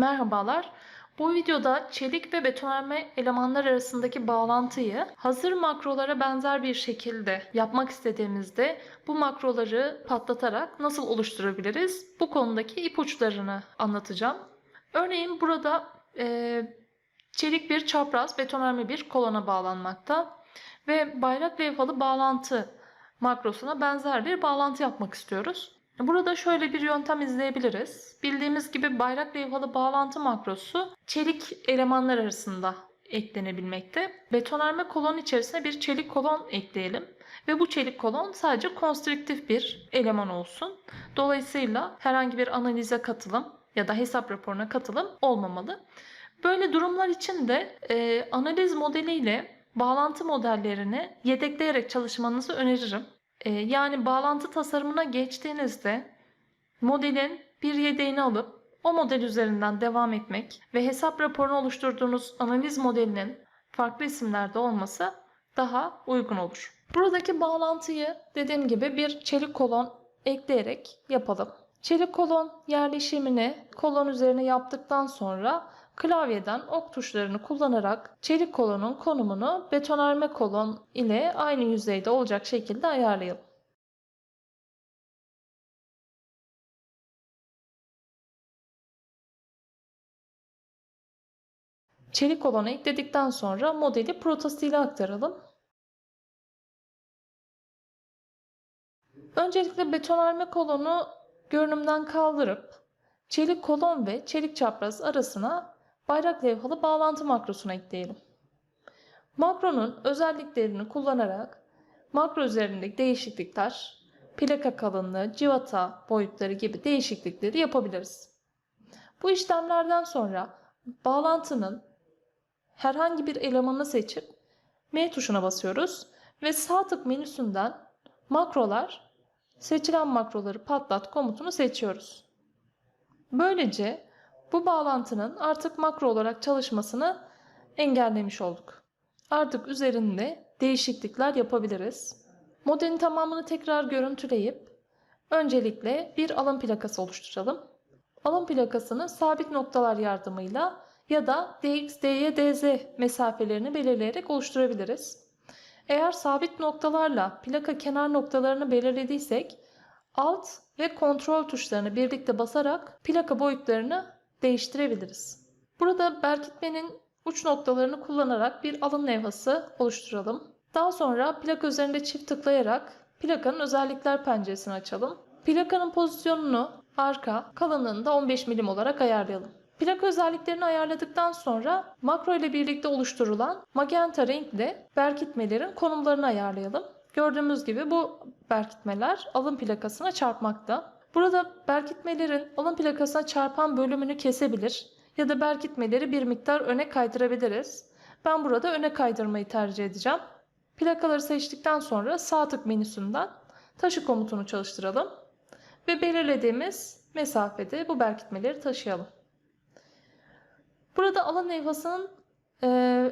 Merhabalar. Bu videoda çelik ve betonarme elemanlar arasındaki bağlantıyı hazır makrolara benzer bir şekilde yapmak istediğimizde bu makroları patlatarak nasıl oluşturabiliriz? Bu konudaki ipuçlarını anlatacağım. Örneğin burada e, çelik bir çapraz betonarme bir kolona bağlanmakta ve bayrak levhalı bağlantı makrosuna benzer bir bağlantı yapmak istiyoruz. Burada şöyle bir yöntem izleyebiliriz. Bildiğimiz gibi bayrak levhalı bağlantı makrosu çelik elemanlar arasında eklenebilmekte. Betonarme kolon içerisine bir çelik kolon ekleyelim ve bu çelik kolon sadece konstrüktif bir eleman olsun. Dolayısıyla herhangi bir analize katılım ya da hesap raporuna katılım olmamalı. Böyle durumlar için de e, analiz modeliyle bağlantı modellerini yedekleyerek çalışmanızı öneririm. Ee, yani bağlantı tasarımına geçtiğinizde modelin bir yedeğini alıp o model üzerinden devam etmek ve hesap raporunu oluşturduğunuz analiz modelinin farklı isimlerde olması daha uygun olur. Buradaki bağlantıyı dediğim gibi bir çelik kolon ekleyerek yapalım. Çelik kolon yerleşimini kolon üzerine yaptıktan sonra klavyeden ok tuşlarını kullanarak çelik kolonun konumunu betonarme kolon ile aynı yüzeyde olacak şekilde ayarlayalım. Çelik kolonu ekledikten sonra modeli protostile aktaralım. Öncelikle betonarme kolonu görünümden kaldırıp çelik kolon ve çelik çapraz arasına bayrak levhalı bağlantı makrosunu ekleyelim. Makronun özelliklerini kullanarak makro üzerindeki değişiklikler, plaka kalınlığı, civata boyutları gibi değişiklikleri yapabiliriz. Bu işlemlerden sonra bağlantının herhangi bir elemanını seçip M tuşuna basıyoruz ve sağ tık menüsünden makrolar, seçilen makroları patlat komutunu seçiyoruz. Böylece bu bağlantının artık makro olarak çalışmasını engellemiş olduk. Artık üzerinde değişiklikler yapabiliriz. Modelin tamamını tekrar görüntüleyip öncelikle bir alım plakası oluşturalım. Alım plakasını sabit noktalar yardımıyla ya da dx, dy, dz mesafelerini belirleyerek oluşturabiliriz. Eğer sabit noktalarla plaka kenar noktalarını belirlediysek Alt ve kontrol tuşlarını birlikte basarak plaka boyutlarını değiştirebiliriz. Burada berkitmenin uç noktalarını kullanarak bir alım levhası oluşturalım. Daha sonra plaka üzerinde çift tıklayarak plakanın özellikler penceresini açalım. Plakanın pozisyonunu arka, kalınlığını da 15 milim olarak ayarlayalım. Plaka özelliklerini ayarladıktan sonra makro ile birlikte oluşturulan magenta renkle berkitmelerin konumlarını ayarlayalım. Gördüğümüz gibi bu berkitmeler alım plakasına çarpmakta. Burada berkitmelerin alım plakasına çarpan bölümünü kesebilir ya da berkitmeleri bir miktar öne kaydırabiliriz. Ben burada öne kaydırmayı tercih edeceğim. Plakaları seçtikten sonra sağ tık menüsünden taşı komutunu çalıştıralım ve belirlediğimiz mesafede bu berkitmeleri taşıyalım. Burada alın levhasının e,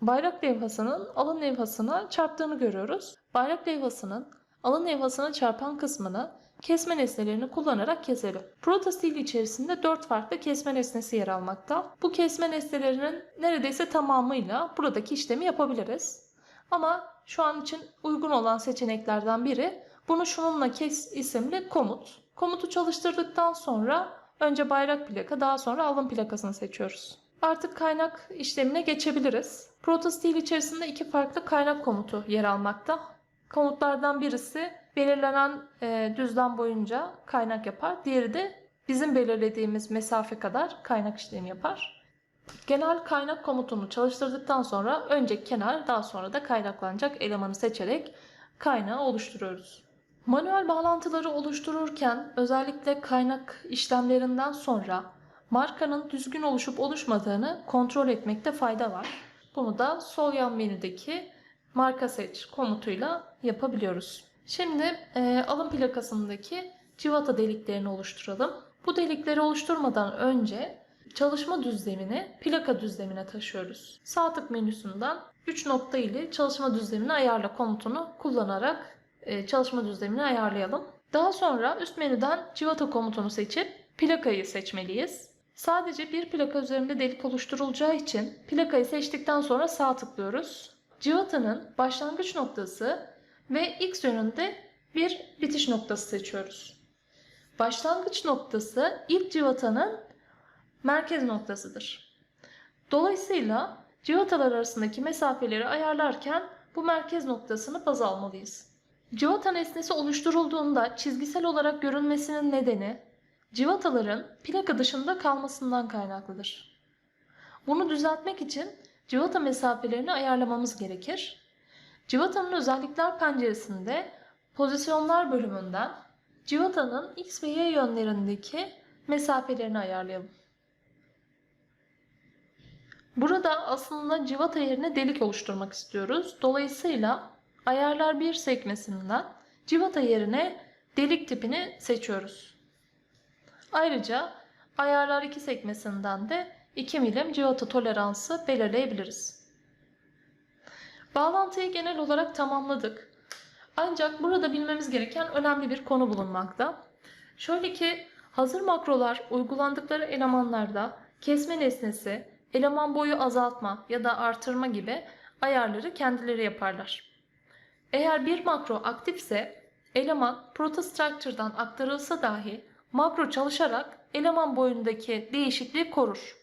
bayrak levhasının alın levhasına çarptığını görüyoruz. Bayrak levhasının alın levhasına çarpan kısmını kesme nesnelerini kullanarak keselim. Protostil içerisinde 4 farklı kesme nesnesi yer almakta. Bu kesme nesnelerinin neredeyse tamamıyla buradaki işlemi yapabiliriz. Ama şu an için uygun olan seçeneklerden biri bunu şununla kes isimli komut. Komutu çalıştırdıktan sonra önce bayrak plaka daha sonra alım plakasını seçiyoruz. Artık kaynak işlemine geçebiliriz. Protostil içerisinde iki farklı kaynak komutu yer almakta. Komutlardan birisi belirlenen e, düzlem boyunca kaynak yapar. Diğeri de bizim belirlediğimiz mesafe kadar kaynak işlemi yapar. Genel kaynak komutunu çalıştırdıktan sonra önce kenar daha sonra da kaynaklanacak elemanı seçerek kaynağı oluşturuyoruz. Manuel bağlantıları oluştururken özellikle kaynak işlemlerinden sonra markanın düzgün oluşup oluşmadığını kontrol etmekte fayda var. Bunu da sol yan menüdeki marka seç komutuyla yapabiliyoruz. Şimdi e, alım plakasındaki civata deliklerini oluşturalım. Bu delikleri oluşturmadan önce çalışma düzlemini plaka düzlemine taşıyoruz. Sağ tık menüsünden 3 nokta ile çalışma düzlemini ayarla komutunu kullanarak e, çalışma düzlemini ayarlayalım. Daha sonra üst menüden civata komutunu seçip plakayı seçmeliyiz. Sadece bir plaka üzerinde delik oluşturulacağı için plakayı seçtikten sonra sağ tıklıyoruz. Civatanın başlangıç noktası ve x yönünde bir bitiş noktası seçiyoruz. Başlangıç noktası ilk civatanın merkez noktasıdır. Dolayısıyla civatalar arasındaki mesafeleri ayarlarken bu merkez noktasını baz almalıyız. Civata nesnesi oluşturulduğunda çizgisel olarak görünmesinin nedeni civataların plaka dışında kalmasından kaynaklıdır. Bunu düzeltmek için civata mesafelerini ayarlamamız gerekir. Civatanın özellikler penceresinde pozisyonlar bölümünden civatanın x ve y yönlerindeki mesafelerini ayarlayalım. Burada aslında civata yerine delik oluşturmak istiyoruz. Dolayısıyla ayarlar 1 sekmesinden civata yerine delik tipini seçiyoruz. Ayrıca ayarlar 2 sekmesinden de 2 milim civata toleransı belirleyebiliriz. Bağlantıyı genel olarak tamamladık. Ancak burada bilmemiz gereken önemli bir konu bulunmakta. Şöyle ki hazır makrolar uygulandıkları elemanlarda kesme nesnesi, eleman boyu azaltma ya da artırma gibi ayarları kendileri yaparlar. Eğer bir makro aktifse eleman protostructure'dan aktarılsa dahi makro çalışarak eleman boyundaki değişikliği korur.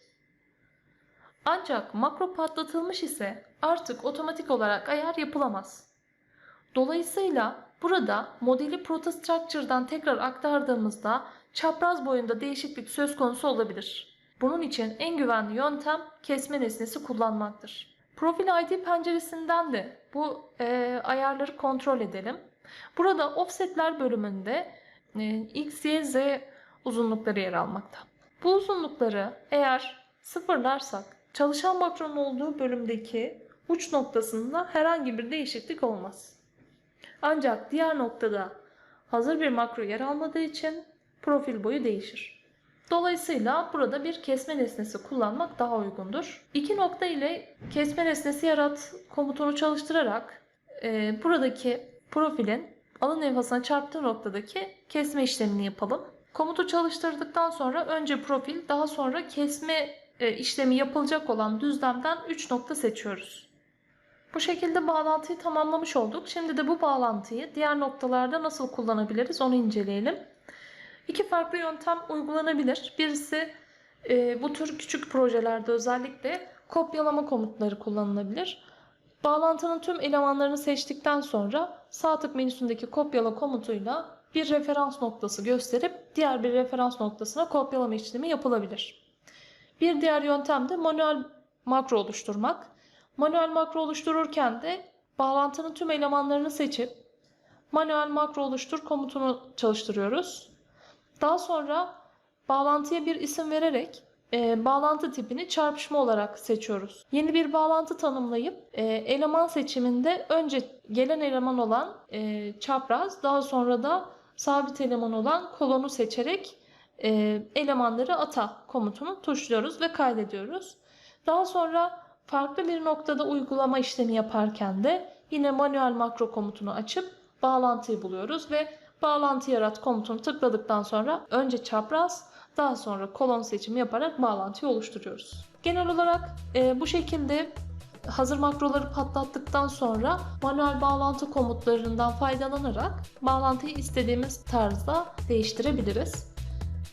Ancak makro patlatılmış ise artık otomatik olarak ayar yapılamaz. Dolayısıyla burada modeli protostructure'dan tekrar aktardığımızda çapraz boyunda değişiklik söz konusu olabilir. Bunun için en güvenli yöntem kesme nesnesi kullanmaktır. Profil ID penceresinden de bu e, ayarları kontrol edelim. Burada offsetler bölümünde e, x, y, z uzunlukları yer almakta. Bu uzunlukları eğer sıfırlarsak çalışan makronun olduğu bölümdeki uç noktasında herhangi bir değişiklik olmaz. Ancak diğer noktada hazır bir makro yer almadığı için profil boyu değişir. Dolayısıyla burada bir kesme nesnesi kullanmak daha uygundur. İki nokta ile kesme nesnesi yarat komutunu çalıştırarak e, buradaki profilin alın levhasına çarptığı noktadaki kesme işlemini yapalım. Komutu çalıştırdıktan sonra önce profil daha sonra kesme işlemi yapılacak olan düzlemden 3 nokta seçiyoruz. Bu şekilde bağlantıyı tamamlamış olduk. Şimdi de bu bağlantıyı diğer noktalarda nasıl kullanabiliriz onu inceleyelim. İki farklı yöntem uygulanabilir. Birisi e, bu tür küçük projelerde özellikle kopyalama komutları kullanılabilir. Bağlantının tüm elemanlarını seçtikten sonra sağ tık menüsündeki kopyala komutuyla bir referans noktası gösterip diğer bir referans noktasına kopyalama işlemi yapılabilir. Bir diğer yöntem de manuel makro oluşturmak. Manuel makro oluştururken de bağlantının tüm elemanlarını seçip manuel makro oluştur komutunu çalıştırıyoruz. Daha sonra bağlantıya bir isim vererek e, bağlantı tipini çarpışma olarak seçiyoruz. Yeni bir bağlantı tanımlayıp e, eleman seçiminde önce gelen eleman olan e, çapraz daha sonra da sabit eleman olan kolonu seçerek e, elemanları ata komutunu tuşluyoruz ve kaydediyoruz. Daha sonra farklı bir noktada uygulama işlemi yaparken de yine manuel makro komutunu açıp bağlantıyı buluyoruz ve bağlantı yarat komutunu tıkladıktan sonra önce çapraz daha sonra kolon seçimi yaparak bağlantıyı oluşturuyoruz. Genel olarak e, bu şekilde hazır makroları patlattıktan sonra manuel bağlantı komutlarından faydalanarak bağlantıyı istediğimiz tarzda değiştirebiliriz.